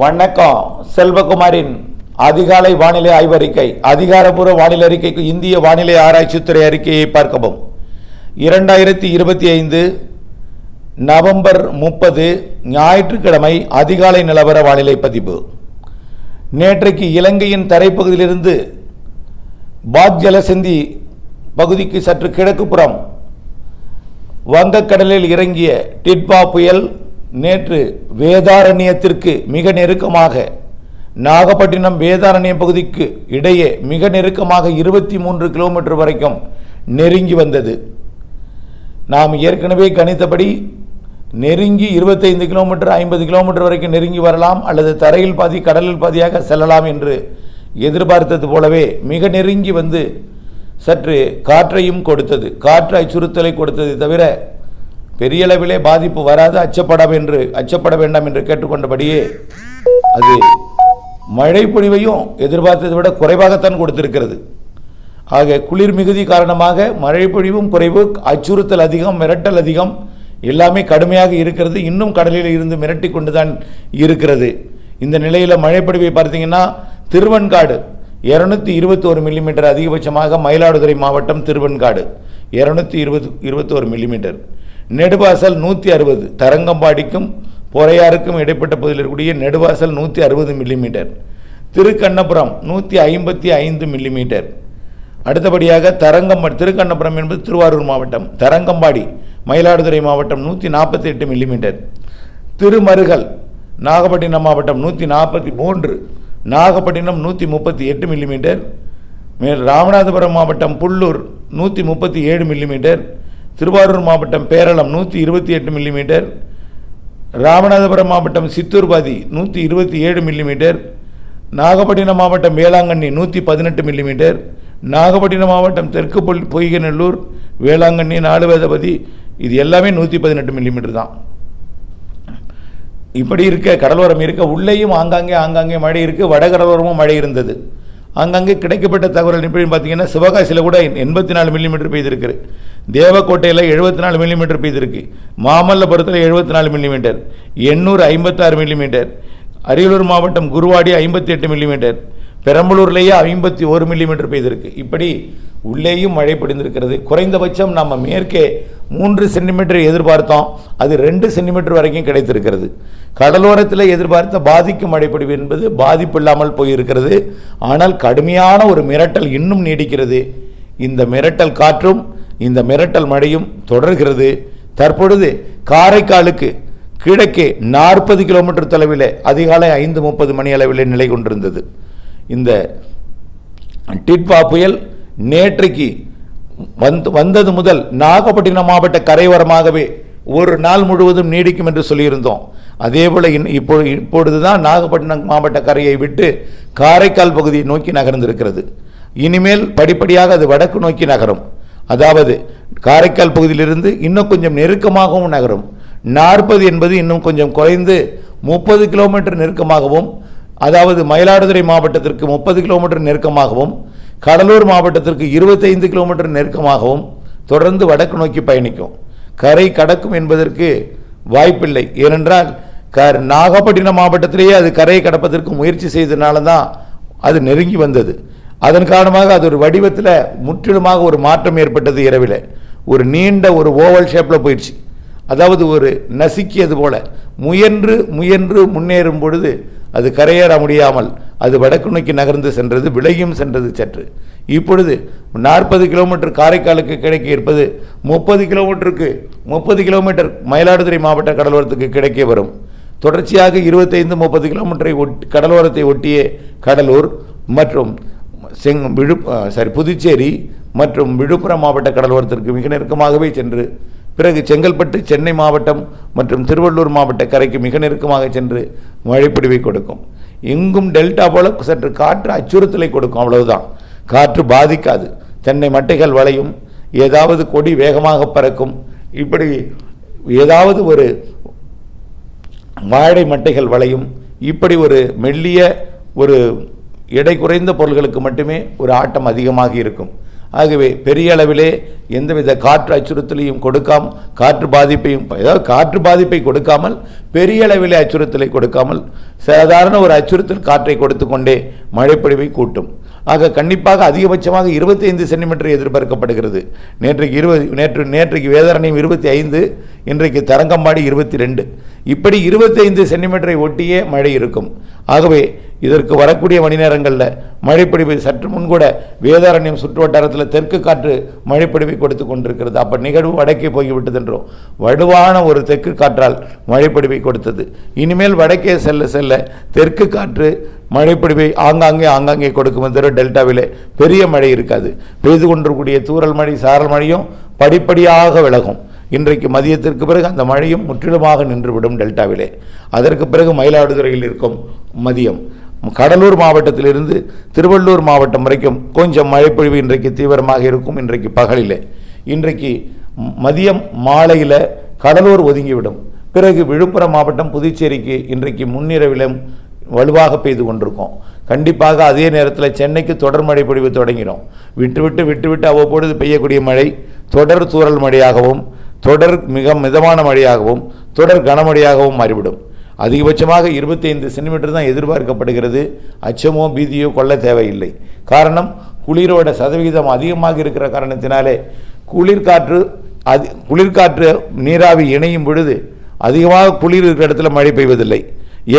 வணக்கம். செல்வகுமாரின் அதிகாலை வானிலை ஆய்வறிக்கை அதிகாரபூர்வ வானிலை அறிக்கைக்கு இந்திய வானிலை ஆராய்ச்சித்துறை அறிக்கையை பார்க்கவும். இரண்டாயிரத்தி இருபத்தி ஐந்து நவம்பர் முப்பது ஞாயிற்றுக்கிழமை அதிகாலை நிலவர வானிலை பதிவு. நேற்றைக்கு இலங்கையின் தரைப்பகுதியிலிருந்து பாத் ஜலசந்தி பகுதிக்கு சற்று கிழக்குப்புறம் வங்கக்கடலில் இறங்கிய டிட்பா புயல் நேற்று வேதாரண்யத்திற்கு மிக நெருக்கமாக நாகப்பட்டினம் வேதாரண்யம் பகுதிக்கு இடையே மிக நெருக்கமாக இருபத்தி மூன்று கிலோமீட்டர் வரைக்கும் நெருங்கி வந்தது. நாம் ஏற்கனவே கணித்தபடி நெருங்கி இருபத்தைந்து கிலோமீட்டர் ஐம்பது கிலோமீட்டர் வரைக்கும் நெருங்கி வரலாம் அல்லது தரையில் பாதி கடலில் பாதியாக செல்லலாம் என்று எதிர்பார்த்தது போலவே மிக நெருங்கி வந்து சற்று காற்றையும் கொடுத்தது. காற்று அச்சுறுத்தலை கொடுத்ததை தவிர பெரிய அளவிலே பாதிப்பு வராது. அச்சப்பட என்று அச்சப்பட வேண்டாம் என்று கேட்டுக்கொண்டபடியே அது மழை பொழிவையும் எதிர்பார்த்ததை விட குறைவாகத்தான் கொடுத்திருக்கிறது. ஆக குளிர் மிகுதி காரணமாக மழை பொழிவும் குறைவு அச்சுறுத்தல் அதிகம் மிரட்டல் அதிகம் எல்லாமே கடுமையாக இருக்கிறது. இன்னும் கடலில் இருந்து மிரட்டி கொண்டு தான் இருக்கிறது. இந்த நிலையில் மழைப்பொழிவை பார்த்தீங்கன்னா திருவன்காடு இருநூத்தி இருபத்தோரு மில்லிமீட்டர் அதிகபட்சமாக மயிலாடுதுறை மாவட்டம் திருவன்காடு இருநூத்தி இருபது இருபத்தோரு மில்லிமீட்டர் நெடுவாசல் நூற்றி அறுபது தரங்கம்பாடிக்கும் பொறையாருக்கும் இடைப்பட்ட பகுதியில் இருக்கக்கூடிய நெடுவாசல் நூற்றி அறுபது மில்லிமீட்டர் திருக்கண்ணபுரம் நூற்றி ஐம்பத்தி ஐந்து மில்லிமீட்டர் அடுத்தபடியாக தரங்கம்பாடி திருக்கண்ணபுரம் என்பது திருவாரூர் மாவட்டம் தரங்கம்பாடி மயிலாடுதுறை மாவட்டம் நூற்றி நாற்பத்தி எட்டு மில்லிமீட்டர் திருமருகல் நாகப்பட்டினம் மாவட்டம் நூற்றி நாற்பத்தி மூன்று நாகப்பட்டினம் நூற்றி முப்பத்தி எட்டு மில்லிமீட்டர் மேல் ராமநாதபுரம் மாவட்டம் புல்லூர் நூற்றி முப்பத்தி ஏழு மில்லிமீட்டர் திருவாரூர் மாவட்டம் பேரளம் நூற்றி இருபத்தி எட்டு மில்லிமீட்டர் ராமநாதபுரம் மாவட்டம் சித்தூர்பாதி நூற்றி இருபத்தி ஏழு மில்லிமீட்டர் நாகப்பட்டினம் மாவட்டம் வேளாங்கண்ணி நூற்றி பதினெட்டு மில்லிமீட்டர் நாகப்பட்டினம் மாவட்டம் தெற்கு பொல் பொய்கநல்லூர் வேளாங்கண்ணி நாலுவேதபதி இது எல்லாமே நூற்றி பதினெட்டு மில்லிமீட்டர் தான். இப்படி இருக்க கடலோரம் இருக்க உள்ளேயும் ஆங்காங்கே ஆங்காங்கே மழை இருக்கு வடகடலோரமும் மழை இருந்தது. அங்கங்கே கிடைக்கப்பட்ட தகவல் எப்படி பார்த்தீங்கன்னா சிவகாசியில் கூட எண்பத்தி நாலு மில்லிமீட்டர் பெய்திருக்கு தேவக்கோட்டையில் எழுபத்தி நாலு மில்லிமீட்டர் பெய்திருக்கு. மாமல்லபுரத்தில் எழுபத்தி நாலு மில்லிமீட்டர் எண்ணூறு ஐம்பத்தாறு மில்லிமீட்டர் அரியலூர் மாவட்டம் குருவாடி ஐம்பத்தி எட்டு மில்லிமீட்டர் பெரம்பலூர்லேயே ஐம்பத்தி ஒரு மில்லிமீட்டர் பெய்திருக்கு. இப்படி உள்ளேயும் மழை பிடிந்திருக்கிறது குறைந்தபட்சம் நம்ம மேற்கே மூன்று சென்டிமீட்டர் எதிர்பார்த்தோம். அது ரெண்டு சென்டிமீட்டர் வரைக்கும் கிடைத்திருக்கிறது. கடலோரத்தில் எதிர்பார்த்த பாதிக்கும் மழைப்பொழிவு என்பது பாதிப்பு இல்லாமல் போயிருக்கிறது. ஆனால் கடுமையான ஒரு மிரட்டல் இன்னும் நீடிக்கிறது. இந்த மிரட்டல் காற்றும் இந்த மிரட்டல் மழையும் தொடர்கிறது. தற்பொழுது காரைக்காலுக்கு கிழக்கே நாற்பது கிலோமீட்டர் தொலைவில் அதிகாலை ஐந்து முப்பது மணி அளவில் நிலை கொண்டிருந்தது. இந்த டிட்பா புயல் நேற்றைக்கு வந்து வந்தது முதல் நாகப்பட்டினம் மாவட்ட கரையோரமாகவே ஒரு நாள் முழுவதும் நீடிக்கும் என்று சொல்லியிருந்தோம். அதே போல இப்போ இப்பொழுதுதான் நாகப்பட்டினம் மாவட்ட கரையை விட்டு காரைக்கால் பகுதியை நோக்கி நகர்ந்திருக்கிறது. இனிமேல் படிப்படியாக அது வடக்கு நோக்கி நகரும். அதாவது காரைக்கால் பகுதியிலிருந்து இன்னும் கொஞ்சம் நெருக்கமாகவும் நகரும். நாற்பது என்பது இன்னும் கொஞ்சம் குறைந்து முப்பது கிலோமீட்டர் நெருக்கமாகவும் அதாவது மயிலாடுதுறை மாவட்டத்திற்கு முப்பது கிலோமீட்டர் நெருக்கமாகவும் கடலூர் மாவட்டத்திற்கு இருபத்தைந்து கிலோமீட்டர் நெருக்கமாகவும் தொடர்ந்து வடக்கு நோக்கி பயணிக்கும். கரை கடக்கும் என்பதற்கு வாய்ப்பில்லை. ஏனென்றால் க நாகப்பட்டினம் மாவட்டத்திலேயே அது கரையை கடப்பதற்கு முயற்சி செய்ததுனால தான் அது நெருங்கி வந்தது. அதன் காரணமாக அது ஒரு வடிவத்தில் முற்றிலுமாக ஒரு மாற்றம் ஏற்பட்டது இரவில். ஒரு நீண்ட ஒரு ஓவல் ஷேப்பில் போயிடுச்சு. அதாவது ஒரு நசுக்கியது போல. முயன்று முயன்று முன்னேறும் பொழுது அது கரையேற முடியாமல் அது வடக்கு நோக்கி நகர்ந்து சென்றது விலகியும் சென்றது சற்று. இப்பொழுது நாற்பது கிலோமீட்டர் காரைக்காலுக்கு கிடைக்க இருப்பது முப்பது கிலோமீட்டருக்கு முப்பது கிலோமீட்டர் மயிலாடுதுறை மாவட்ட கடலோரத்துக்கு கிடைக்க வரும். தொடர்ச்சியாக இருபத்தைந்து முப்பது கிலோமீட்டரை ஒட்டி கடலோரத்தை ஒட்டிய கடலூர் மற்றும் செங் விழு சாரி புதுச்சேரி மற்றும் விழுப்புரம் மாவட்ட கடலோரத்திற்கு மிக நெருக்கமாகவே சென்று பிறகு செங்கல்பட்டு சென்னை மாவட்டம் மற்றும் திருவள்ளூர் மாவட்ட கரைக்கு மிக நெருக்கமாக சென்று மழைப்பிடிவை கொடுக்கும். எங்கும் டெல்டா போல சற்று காற்று அச்சுறுத்தலை கொடுக்கும். அவ்வளவுதான். காற்று பாதிக்காது. தென்னை மட்டைகள் வளையும். ஏதாவது கொடி வேகமாக பறக்கும். இப்படி ஏதாவது ஒரு வாழை மட்டைகள் வளையும். இப்படி ஒரு மெல்லிய ஒரு எடை குறைந்த பொருள்களுக்கு மட்டுமே ஒரு ஆட்டம் அதிகமாக இருக்கும். ஆகவே பெரிய அளவிலே எந்தவித காற்று அச்சுறுத்தலையும் கொடுக்காம காற்று பாதிப்பையும் ஏதாவது காற்று பாதிப்பை கொடுக்காமல் பெரிய அளவிலே அச்சுறுத்தலை கொடுக்காமல் சாதாரண ஒரு அச்சுறுத்தல் காற்றை கொடுத்து கொண்டே மழைப்பொழிவை கூட்டும். ஆக கண்டிப்பாக அதிகபட்சமாக 25 சென்டிமீட்டர் எதிர்பார்க்கப்படுகிறது. நேற்றைக்கு இருபது நேற்று நேற்றைக்கு வேதாரண்யம் இருபத்தி ஐந்து இன்றைக்கு தரங்கம்பாடி இருபத்தி ரெண்டு இப்படி 25 சென்டிமீட்டரை ஒட்டியே மழை இருக்கும். ஆகவே இதற்கு வரக்கூடிய மணி நேரங்களில் மழைப்பொழிவு சற்று முன் கூட வேதாரண்யம் சுற்று வட்டாரத்தில் தெற்கு காற்று மழைப்பொழிவை கொடுத்து கொண்டிருக்கிறது. அப்போ நிகழ்வு வடக்கே போய்விட்டது என்றோம் வலுவான ஒரு தெற்கு காற்றால் மழைப்பொழிவை கொடுத்தது. இனிமேல் வடக்கே செல்ல செல்ல தெற்கு காற்று மழைப்பொழிவை ஆங்காங்கே ஆங்காங்கே கொடுக்கும் தவிர டெல்டாவிலே பெரிய மழை இருக்காது. பெய்து கொண்டிருக்கூடிய தூறல் மழை சாரல் மழையும் படிப்படியாக விலகும். இன்றைக்கு மதியத்திற்கு பிறகு அந்த மழையும் முற்றிலுமாக நின்றுவிடும் டெல்டாவிலே. அதற்கு பிறகு மயிலாடுதுறையில் இருக்கும் மதியம். கடலூர் மாவட்டத்திலிருந்து திருவள்ளூர் மாவட்டம் வரைக்கும் கொஞ்சம் மழைப்பொழிவு இன்றைக்கு தீவிரமாக இருக்கும். இன்றைக்கு பகலில். இன்றைக்கு மதியம் மாலையில் கடலூர் ஒதுங்கிவிடும். பிறகு விழுப்புரம் மாவட்டம் புதுச்சேரிக்கு இன்றைக்கு முன்னிரவிலும் வலுவாக பெய்து கொண்டிருக்கும். கண்டிப்பாக அதே நேரத்தில் சென்னைக்கு தொடர் மழை பொழிவு தொடங்கிடும். விட்டு விட்டு விட்டு விட்டு அவ்வப்பொழுது பெய்யக்கூடிய மழை தொடர் தூரல் மழையாகவும் தொடர் மிக மிதமான மழையாகவும் தொடர் கனமழையாகவும் மாறிவிடும். அதிகபட்சமாக 25 சென்டிமீட்டர் தான் எதிர்பார்க்கப்படுகிறது. அச்சமோ பீதியோ கொள்ள தேவையில்லை. காரணம் குளிரோட சதவிகிதம் அதிகமாக இருக்கிற காரணத்தினாலே குளிர்காற்று அது குளிர்காற்று நீராவி இணையும் பொழுது அதிகமாக குளிர் இருக்கிற இடத்துல மழை பெய்வதில்லை.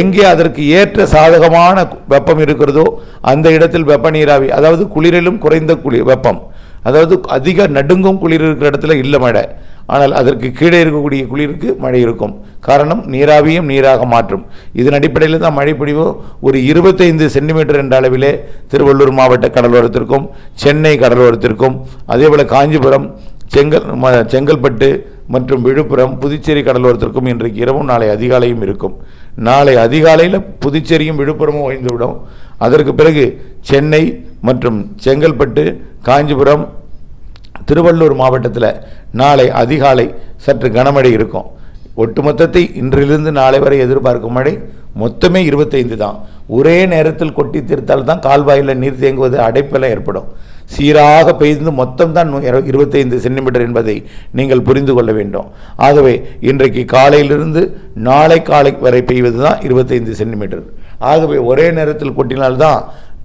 எங்கே அதற்கு ஏற்ற சாதகமான வெப்பம் இருக்கிறதோ அந்த இடத்தில் வெப்ப நீராவி அதாவது குளிரிலும் குறைந்த குளிர் வெப்பம். அதாவது அதிக நடுங்கும் குளிர் இருக்கிற இடத்துல இல்லை மழை. ஆனால் அதற்கு கீழே இருக்கக்கூடிய குளிருக்கு மழை இருக்கும். காரணம் நீராவியும் நீராக மாற்றும். இதன் அடிப்படையில் தான் மழைப்பொழிவு ஒரு இருபத்தைந்து சென்டிமீட்டர் என்ற அளவிலே திருவள்ளூர் மாவட்ட கடலோரத்திற்கும் சென்னை கடலோரத்திற்கும் அதேபோல் காஞ்சிபுரம் செங்கல் ம- செங்கல்பட்டு மற்றும் விழுப்புரம் புதுச்சேரி கடலோரத்திற்கும் இன்றைக்கு இரவும் நாளை அதிகாலையும் இருக்கும். நாளை அதிகாலையில் புதுச்சேரியும் விழுப்புரமும் ஓய்ந்துவிடும். அதற்கு பிறகு சென்னை மற்றும் செங்கல்பட்டு காஞ்சிபுரம் திருவள்ளூர் மாவட்டத்தில் நாளை அதிகாலை சற்று கனமழை இருக்கும். ஒட்டுமொத்தத்தை இன்றிலிருந்து நாளை வரை எதிர்பார்க்கும் மழை. மொத்தமே இருபத்தைந்து தான். ஒரே நேரத்தில் கொட்டி தீர்த்தால் தான் கால்வாயில் நீர் தேங்குவது அடைப்பெல்லாம் ஏற்படும். சீராக பெய்து மொத்தம் தான் இருபத்தைந்து சென்டிமீட்டர் என்பதை நீங்கள் புரிந்து கொள்ள வேண்டும். ஆகவே இன்றைக்கு காலையிலிருந்து நாளை காலை வரை பெய்வது தான் இருபத்தைந்து சென்டிமீட்டர். ஆகவே ஒரே நேரத்தில் கொட்டினால்தான்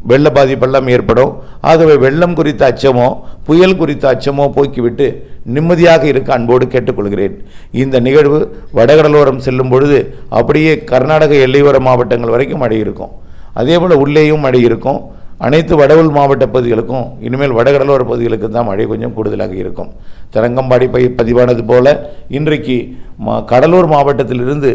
வெள்ள பாதிப்பெல்லாம் ஏற்படும். ஆகவே வெள்ளம் குறித்த அச்சமோ புயல் குறித்த அச்சமோ போக்கிவிட்டு நிம்மதியாக இருக்க அன்போடு கேட்டுக்கொள்கிறேன். இந்த நிகழ்வு வடகடலோரம் செல்லும் பொழுது அப்படியே கர்நாடக எல்லையோர மாவட்டங்கள் வரைக்கும் மழை இருக்கும். அதே போல் உள்ளேயும் மழை இருக்கும். அனைத்து வடவுள் மாவட்ட பகுதிகளுக்கும் இனிமேல் வடகடலோர பகுதிகளுக்கு தான் மழை கொஞ்சம் கூடுதலாக இருக்கும். தரங்கம்பாடி பதிவானது போல இன்றைக்கு கடலூர் மாவட்டத்திலிருந்து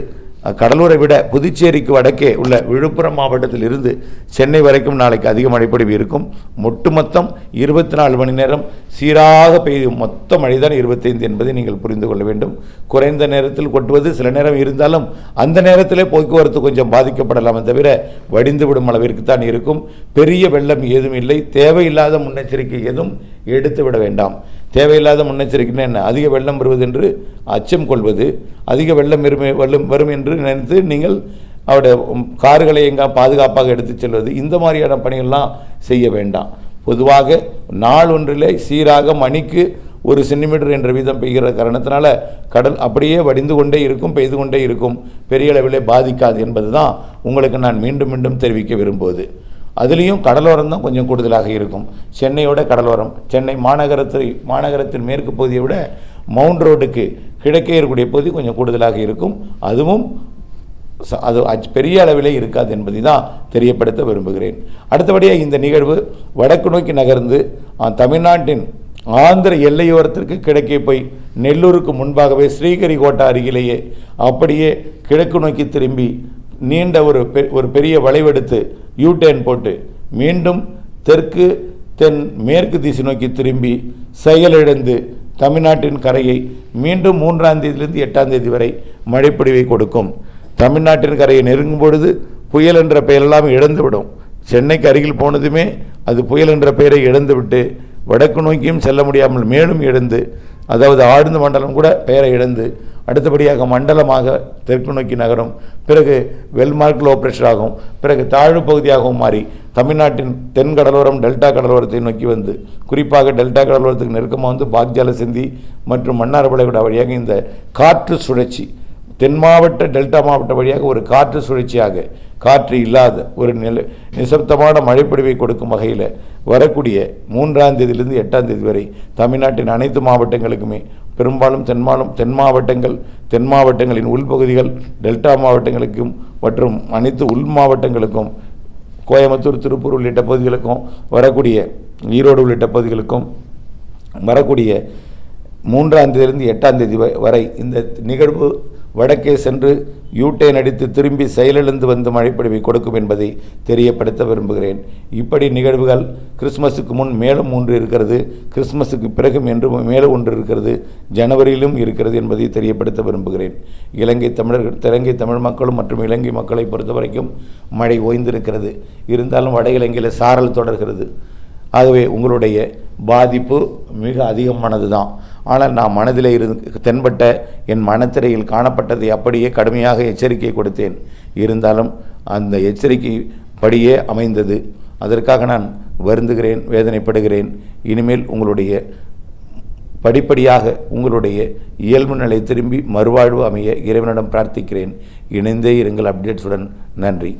கடலூரை விட புதுச்சேரிக்கு வடக்கே உள்ள விழுப்புரம் மாவட்டத்தில் இருந்து சென்னை வரைக்கும் நாளைக்கு அதிக மழைப்பொழிவு இருக்கும். ஒட்டுமொத்தம் இருபத்தி நாலு மணி நேரம் சீராக பெய்யும் மொத்த மழைதான் இருபத்தைந்து என்பதை நீங்கள் புரிந்து கொள்ள வேண்டும். குறைந்த நேரத்தில் கொட்டுவது சில நேரம் இருந்தாலும் அந்த நேரத்திலே போக்குவரத்து கொஞ்சம் பாதிக்கப்படலாமே தவிர வடிந்து விடும் அளவிற்கு தான் இருக்கும். பெரிய வெள்ளம் ஏதும் இல்லை. தேவையில்லாத முன்னெச்சரிக்கை எதுவும் எடுத்து விட வேண்டாம். தேவையில்லாத முன்னெச்சரிக்கைன்னு என்ன? அதிக வெள்ளம் வருவது என்று அச்சம் கொள்வது அதிக வெள்ளம் வரும் வெள்ளம் வரும் என்று நினைத்து நீங்கள் அவருடைய கார்களை எங்கே பாதுகாப்பாக எடுத்துச் செல்வது இந்த மாதிரியான பணிகள்லாம் செய்ய வேண்டாம். பொதுவாக நாள் ஒன்றிலே சீராக மணிக்கு ஒரு சென்டிமீட்டர் என்ற வீதம் பெய்கிற காரணத்தினால கடல் அப்படியே வடிந்து கொண்டே இருக்கும் பெய்து கொண்டே இருக்கும். பெரிய அளவிலே பாதிக்காது என்பது தான் உங்களுக்கு நான் மீண்டும் மீண்டும் தெரிவிக்க விரும்புவது. அதுலேயும் கடலோரம் தான் கொஞ்சம் கூடுதலாக இருக்கும். சென்னையோட கடலோரம் சென்னை மாநகரத்தை மாநகரத்தின் மேற்கு பகுதியை விட மவுண்ட் ரோடுக்கு கிழக்கே இருக்கக்கூடிய பகுதி கொஞ்சம் கூடுதலாக இருக்கும். அதுவும் அது அச்- பெரிய அளவிலே இருக்காது என்பதை தான் தெரியப்படுத்த விரும்புகிறேன். அடுத்தபடியாக இந்த நிகழ்வு வடக்கு நோக்கி நகர்ந்து தமிழ்நாட்டின் ஆந்திர எல்லையோரத்திற்கு கிழக்கே போய் நெல்லூருக்கு முன்பாகவே ஸ்ரீகரிகோட்டா அருகிலேயே அப்படியே கிழக்கு நோக்கி திரும்பி நீண்ட ஒரு பெ- ஒரு பெரிய வளைவெடுத்து யூ போட்டு மீண்டும் தெற்கு தென் மேற்கு திசை நோக்கி திரும்பி செயலிழந்து தமிழ்நாட்டின் கரையை மீண்டும் மூன்றாம் தேதியிலிருந்து எட்டாம் தேதி வரை மழைப்பொழிவை கொடுக்கும். தமிழ்நாட்டின் கரையை நெருங்கும் பொழுது புயல் என்ற பெயரெல்லாம் இழந்துவிடும். சென்னைக்கு அருகில் போனதுமே அது புயல் என்ற பெயரை இழந்துவிட்டு வடக்கு நோக்கியும் செல்ல முடியாமல் மேலும் எழுந்து அதாவது ஆழ்ந்த மண்டலம் கூட பெயரை இழந்து அடுத்தபடியாக மண்டலமாக தெற்கு நோக்கி நகரும். பிறகு வெல்மார்க் லோ பிரஷர் ஆகும். பிறகு தாழ்வு பகுதியாகவும் மாறி தமிழ்நாட்டின் தென் கடலோரம் டெல்டா கடலோரத்தை நோக்கி வந்து குறிப்பாக டெல்டா கடலோரத்துக்கு நெருக்கமாக வந்து பாக்ஜால சிந்தி மற்றும் மன்னார்வளைகுடா வழியாக இந்த காற்று சுழற்சி தென் மாவட்ட டெல்டா மாவட்ட வழியாக ஒரு காற்று சுழற்சியாக காற்று இல்லாத ஒரு நில நிசப்தமான மழைப்பொழிவை கொடுக்கும் வகையில் வரக்கூடிய மூன்றாம் தேதியிலிருந்து எட்டாம் தேதி வரை தமிழ்நாட்டின் அனைத்து மாவட்டங்களுக்குமே பெரும்பாலும் தென்மாலும் தென் மாவட்டங்கள் தென் மாவட்டங்களின் உள்பகுதிகள் டெல்டா மாவட்டங்களுக்கும் மற்றும் அனைத்து உள் மாவட்டங்களுக்கும் கோயம்புத்தூர் திருப்பூர் உள்ளிட்ட பகுதிகளுக்கும் வரக்கூடிய ஈரோடு உள்ளிட்ட பகுதிகளுக்கும் வரக்கூடிய மூன்றாம் தேதியிலிருந்து எட்டாம் தேதி வரை இந்த நிகழ்வு வடக்கே சென்று யூட்டை அடித்து திரும்பி செயலிழந்து வந்து மழைப்பொழிவை கொடுக்கும் என்பதை தெரியப்படுத்த விரும்புகிறேன். இப்படி நிகழ்வுகள் கிறிஸ்மஸுக்கு முன் மேலும் மூன்று இருக்கிறது. கிறிஸ்மஸுக்கு பிறகு என்று மேலும் ஒன்று இருக்கிறது. ஜனவரியிலும் இருக்கிறது என்பதை தெரியப்படுத்த விரும்புகிறேன். இலங்கை தமிழர்கள் தெலங்கை தமிழ் மக்களும் மற்றும் இலங்கை மக்களை பொறுத்தவரைக்கும் மழை ஓய்ந்திருக்கிறது. இருந்தாலும் வட இலங்கையில் சாரல் தொடர்கிறது. ஆகவே உங்களுடைய பாதிப்பு மிக அதிகமானது தான் ஆனால் நான் மனதில் இருந்து தென்பட்ட என் மனத்திரையில் காணப்பட்டதை அப்படியே கடுமையாக எச்சரிக்கை கொடுத்தேன். இருந்தாலும் அந்த எச்சரிக்கை படியே அமைந்தது. அதற்காக நான் வருந்துகிறேன் வேதனைப்படுகிறேன். இனிமேல் உங்களுடைய படிப்படியாக உங்களுடைய இயல்பு நிலை திரும்பி மறுவாழ்வு அமைய இறைவனிடம் பிரார்த்திக்கிறேன். இணைந்தே இருங்கள் அப்டேட்ஸுடன் நன்றி.